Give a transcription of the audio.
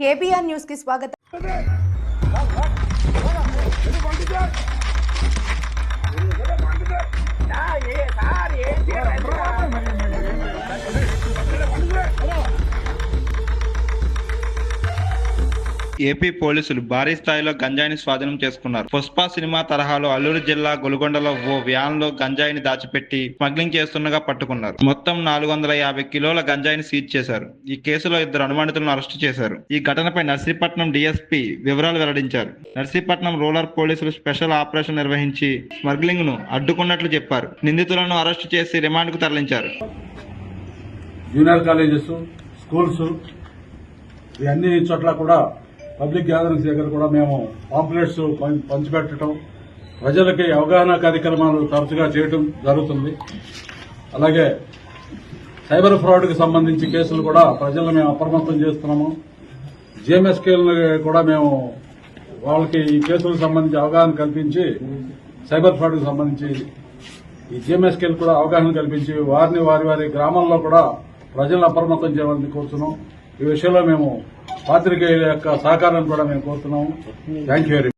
KBR news కి స్వాగతం AP పోలీసులు భారీ స్థాయిలో గంజాయిని స్వాధీనం చేసుకున్నారు. పుష్ప సినిమా తరహాలో అల్లూరు జిల్లా గొలుగొండలో ఓ వ్యాన్లో గంజాయిని దాచిపెట్టి స్మగ్లింగ్ చేస్తుండగా పట్టుకున్నారు. మొత్తం నాలుగు వందల యాభై కిలోల గంజాయిని సీజ్ చేశారు. ఈ కేసులో ఇద్దరు అనుమానితులను అరెస్టు చేశారు. ఈ ఘటనపై నర్సీపట్నం డీఎస్పీ వివరాలు వెల్లడించారు. నర్సీపట్నం రూరల్ పోలీసులు స్పెషల్ ఆపరేషన్ నిర్వహించి స్మగ్లింగ్ను అడ్డుకున్నట్లు చెప్పారు. నిందితులను అరెస్టు చేసి రిమాండ్కు తరలించారు. జూనియర్ కాలేజెస్ స్కూల్స్ అన్ని చోట్ల కూడా పబ్లిక్ గ్యాదరింగ్స్ దగ్గర కూడా మేము పాంప్లెట్స్ పం- పంచిపెట్టడం ప్రజలకి అవగాహన కార్యక్రమాలు తరచుగా చేయడం జరుగుతుంది. అలాగే సైబర్ ఫ్రాడ్కి సంబంధించి కేసులు కూడా ప్రజలను మేము అప్రమత్తం చేస్తున్నాము. జిఎంఎస్కేలను కూడా మేము వాళ్ళకి ఈ కేసులకు సంబంధించి అవగాహన కల్పించి సైబర్ ఫ్రాడ్కి సంబంధించి ఈ జిఎంఎస్కేలు కూడా అవగాహన కల్పించి వారిని వారి వారి గ్రామాల్లో కూడా ప్రజలను అప్రమత్తం చేయాలని కోరుతున్నాం. ఈ విషయంలో మేము పాత్రికేయుల యొక్క సహకారం కూడా మేము కోరుతున్నాము. Thank you very